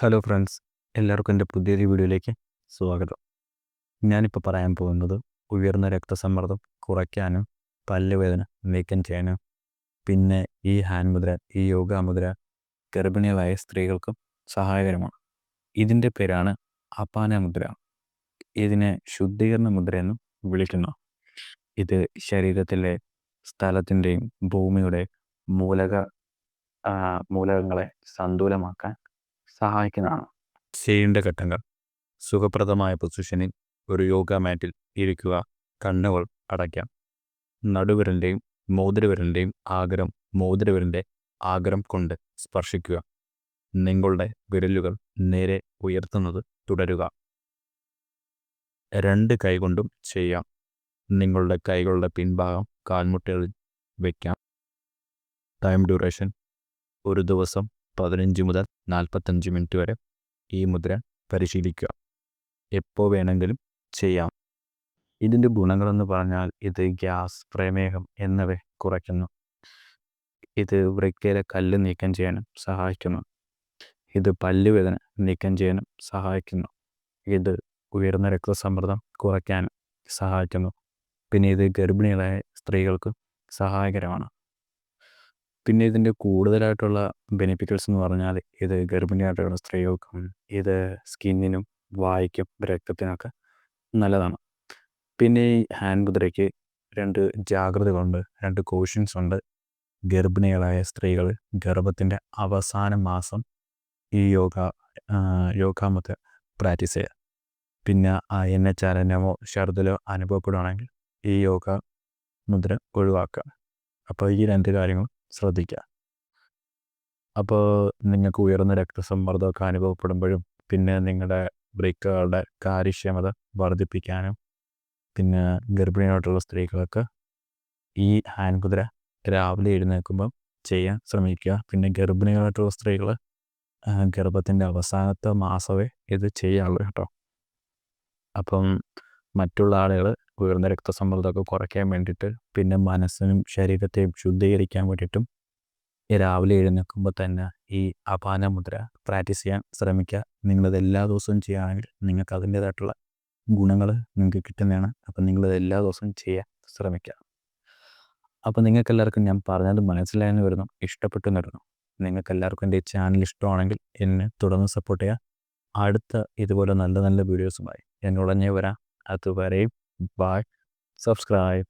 Hello friends എല്ലാവർക്കും എന്റെ പുതിയൊരു വീഡിയോയിലേക്ക് സ്വാഗതം. ഞാനിപ്പോൾ പറയാൻ പോകുന്നത് ഉയർന്ന രക്തസമ്മർദ്ദം കുറയ്ക്കാനും പല്ലുവേദന നീക്കം ചെയ്യാനും പിന്നെ ഈ ഹാൻഡ് മുദ്ര ഈ യോഗ മുദ്ര ഗർഭിണികളായ സ്ത്രീകൾക്കും സഹായകരമാണ്. ഇതിന്റെ പേരാണ് അപാന മുദ്ര. ഇതിനെ ശുദ്ധീകരണ മുദ്ര എന്നും വിളിക്കുന്നു. ഇത് ശരീരത്തിലെ സ്ഥലത്തിന്റെയും ഭൂമിയുടെ മൂലക മൂലകങ്ങളെ സന്തുലമാക്കാൻ സഹായിക്കുന്നതാണ്. ചെയ്യേണ്ട ഘട്ടങ്ങൾ. സുഖപ്രദമായ പൊസിഷനിൽ ഒരു യോഗ മാറ്റിൽ ഇരിക്കുക കണ്ണുകൾ അടയ്ക്കാം. നടുവിരലിന്റെയും മോതിരവിരലിന്റെയും ആഗ്രം മോതിരവിരലിന്റെ ആഗ്രം കൊണ്ട് സ്പർശിക്കുക. നിങ്ങളുടെ വിരലുകൾ നേരെ ഉയർത്തുന്നത് തുടരുക. രണ്ട് കൈകൊണ്ടും ചെയ്യാം. നിങ്ങളുടെ കൈകളുടെ പിൻഭാഗം കാൽമുട്ടുകളിൽ വയ്ക്കാം ടൈം ഡ്യൂറേഷൻ ഒരു ദിവസം പതിനഞ്ച് മുതൽ നാൽപ്പത്തഞ്ച് മിനിറ്റ് വരെ ഈ മുദ്ര പരിശീലിക്കുക. എപ്പോൾ വേണമെങ്കിലും ചെയ്യാം. ഇതിന്റെ ഗുണങ്ങളെന്ന് പറഞ്ഞാൽ ഇത് ഗ്യാസ് പ്രമേഹം എന്നിവ കുറയ്ക്കുന്നു. ഇത് വൃക്കയിലെ കല്ല് നീക്കം ചെയ്യാനും സഹായിക്കുന്നു. ഇത് പല്ലുവേദന നീക്കം ചെയ്യാനും സഹായിക്കുന്നു. ഇത് ഉയർന്ന രക്തസമ്മർദ്ദം കുറയ്ക്കാനും സഹായിക്കുന്നു. പിന്നെ ഇത് ഗർഭിണികളായ സ്ത്രീകൾക്ക് സഹായകരമാണ്. പിന്നെ ഇതിന്റെ കൂടുതലായിട്ടുള്ള ബെനിഫിറ്റ്സ് എന്ന് പറഞ്ഞാൽ ഇത് ഗർഭിണിയായിട്ടുള്ള സ്ത്രീകൾക്കും ഇത് സ്കിന്നിനും വായിക്കും രക്തത്തിനൊക്കെ നല്ലതാണ്. പിന്നെ ഈ ഹാൻഡ് മുദ്രയ്ക്ക് രണ്ട് ജാഗ്രതകളുണ്ട് രണ്ട് കോഷൻസ് ഉണ്ട്. ഗർഭിണികളായ സ്ത്രീകൾ ഗർഭത്തിന്റെ അവസാന മാസം ഈ യോഗ യോഗാമത്തെ പ്രാക്ടീസ് ചെയ്യുക. പിന്നെ എൻ എച്ച് ചലനമോ ഷർദിലോ അനുഭവപ്പെടുകയാണെങ്കിൽ ഈ യോഗ മുദ്ര ഒഴിവാക്കുക. അപ്പോൾ ഈ രണ്ട് കാര്യങ്ങൾ ശ്രദ്ധിക്കുക അപ്പോൾ നിങ്ങൾക്ക് ഉയർന്ന രക്തസമ്മർദ്ദമൊക്കെ അനുഭവപ്പെടുമ്പോഴും പിന്നെ നിങ്ങളുടെ ബ്രേക്കുകളുടെ കാര്യക്ഷമത വർദ്ധിപ്പിക്കാനും പിന്നെ ഗർഭിണിയായിട്ടുള്ള സ്ത്രീകൾക്ക് ഈ ഹാൻഡ് കുതിര രാവിലെ എഴുന്നേൽക്കുമ്പം ചെയ്യാൻ ശ്രമിക്കുക. പിന്നെ ഗർഭിണികളായിട്ടുള്ള സ്ത്രീകൾ ഗർഭത്തിന്റെ അവസാനത്തെ മാസമേ ഇത് ചെയ്യാറുള്ളൂ കേട്ടോ. അപ്പം മറ്റുള്ള ആളുകൾ ഉയർന്ന രക്തസമ്മർദ്ദമൊക്കെ കുറയ്ക്കാൻ വേണ്ടിയിട്ട് പിന്നെ മനസ്സിനും ശരീരത്തെയും ശുദ്ധീകരിക്കാൻ വേണ്ടിയിട്ടും രാവിലെ എഴുന്നേൽക്കുമ്പോൾ തന്നെ ഈ അപാന മുദ്ര പ്രാക്ടീസ് ചെയ്യാൻ ശ്രമിക്കുക. നിങ്ങളിത് എല്ലാ ദിവസവും ചെയ്യുകയാണെങ്കിൽ നിങ്ങൾക്ക് അതിന്റേതായിട്ടുള്ള ഗുണങ്ങൾ നിങ്ങൾക്ക് കിട്ടുന്നതാണ്. അപ്പം നിങ്ങളിത് എല്ലാ ദിവസവും ചെയ്യാൻ ശ്രമിക്കുക. അപ്പോൾ നിങ്ങൾക്ക് എല്ലാവർക്കും ഞാൻ പറഞ്ഞത് മനസ്സിലായെന്ന് വരുന്നു ഇഷ്ടപ്പെട്ടു എന്ന് വരുന്നു. നിങ്ങൾക്ക് എല്ലാവർക്കും എന്റെ ഈ ചാനൽ ഇഷ്ടമാണെങ്കിൽ എന്നെ തുടർന്ന് സപ്പോർട്ട് ചെയ്യുക. അടുത്ത ഇതുപോലെ നല്ല നല്ല വീഡിയോസുമായി ഞാൻ ഉടനെ വരാം. হতে পারে বাট সাবস্ক্রাইব